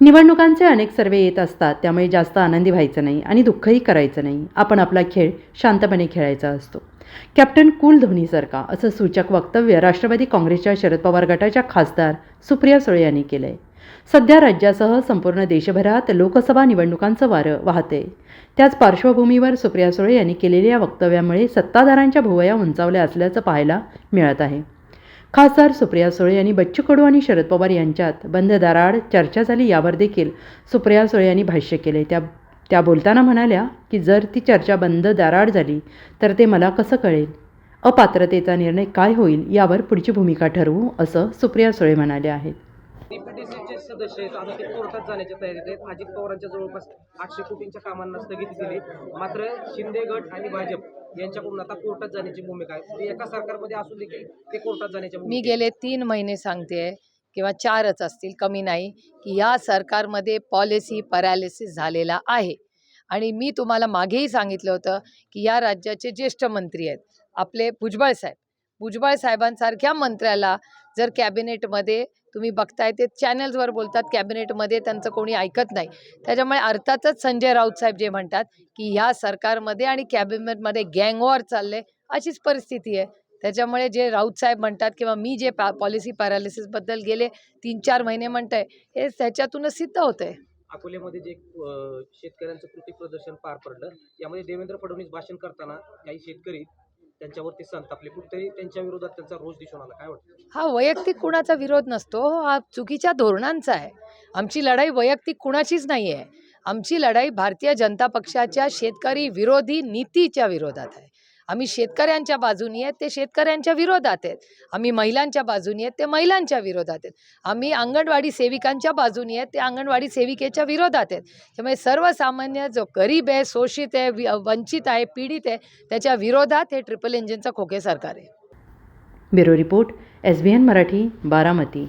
निवडणुकांचे अनेक सर्वे येत असतात त्यामुळे जास्त आनंदी व्हायचं नाही आणि दुःखही करायचं नाही. आपण आपला खेळ शांतपणे खेळायचा असतो. कॅप्टन कुल धोनीसारखा असं सूचक वक्तव्य राष्ट्रवादी काँग्रेसच्या शरद पवार गटाच्या खासदार सुप्रिया सुळे यांनी केलं आहे सध्या राज्यासह संपूर्ण देशभरात लोकसभा निवडणुकांचं वारं वाहते त्याच पार्श्वभूमीवर सुप्रिया सुळे यांनी केलेल्या वक्तव्यामुळे सत्ताधारांच्या भुवया उंचावल्या असल्याचं पाहायला मिळत आहे. खासदार सुप्रिया सुळे यांनी बच्चू कडू आणि शरद पवार यांच्यात बंद दाराआड चर्चा झाली यावर देखील सुप्रिया सुळे यांनी भाष्य केले. त्या त्या बोलताना म्हणाल्या की जर ती चर्चा बंद दाराआड झाली तर ते मला कसं कळेल? अपात्रतेचा निर्णय काय होईल यावर पुढची भूमिका ठरवू असं सुप्रिया सुळे म्हणाल्या आहेत. डीपीटीसीचे सदस्य आहेत. आता ते कोर्टात जाण्याच्या तयारीत आहेत. अजित पवारांच्या जवळपास आठशे कोटींच्या कामांना स्थगिती दिली मात्र शिंदे गट आणि भाजप यांच्याकडून आता कोर्टात जाण्याची भूमिका आहे. ते एका सरकारमध्ये असून देखील ते कोर्टात जाण्याच्या मी गेले तीन महिने सांगते किंवा चारच असतील कमी नाही की या सरकारमध्ये पॉलिसी पॅरालिसिस झालेला आहे. आणि मी तुम्हाला मागेही सांगितलं होतं की या राज्याचे ज्येष्ठ मंत्री आहेत. आपले भुजबळ साहेब भुजबळ साहेबांसारख्या मंत्र्याला जर कॅबिनेटमध्ये तुम्ही बघताय ते चॅनल्सवर बोलतात कॅबिनेटमध्ये त्यांचं कोणी ऐकत नाही. त्याच्यामुळे अर्थातच संजय राऊत साहेब जे म्हणतात की ह्या सरकारमध्ये आणि कॅबिनेटमध्ये गँगवॉर चालले अशीच परिस्थिती आहे. त्याच्यामुळे जे राऊत साहेब म्हणतात किंवा मी जे पॅ पॉलिसी पॅरालिसिसबद्दल गेले तीन चार महिने म्हणताय हे त्याच्यातूनच सिद्ध होतंय. अकोल्यामध्ये जे शेतकऱ्यांचं कृती प्रदर्शन पार पडलं यामध्ये देवेंद्र फडणवीस भाषण करताना काही शेतकरी त्यांच्यावरती संतापले कुठेतरी त्यांच्या विरोधात त्यांचा रोष दिसून आला. काय वाटतं? हा वैयक्तिक कुणाचा विरोध नसतो. हा चुकीच्या धोरणांचा आहे. आमची लढाई वैयक्तिक कुणाचीच नाही आहे आमची लढाई भारतीय जनता पक्षाच्या शेतकरी विरोधी नीतीच्या विरोधात आहे. आम्ही शेतकऱ्यांच्या बाजूनी आहेत ते शेतकऱ्यांच्या विरोधात आहेत. आम्ही महिलांच्या बाजूनी आहेत ते महिलांच्या विरोधात आहेत. आम्ही अंगणवाडी सेविकांच्या बाजूनी आहेत ते अंगणवाडी सेविकेच्या विरोधात आहेत. त्यामुळे सर्वसामान्य जो गरीब आहे शोषित आहे वंचित आहे पीडित आहे त्याच्या विरोधात हे ट्रिपल इंजिनचं खोके सरकार आहे. Bureau report S B N Marathi Baramati.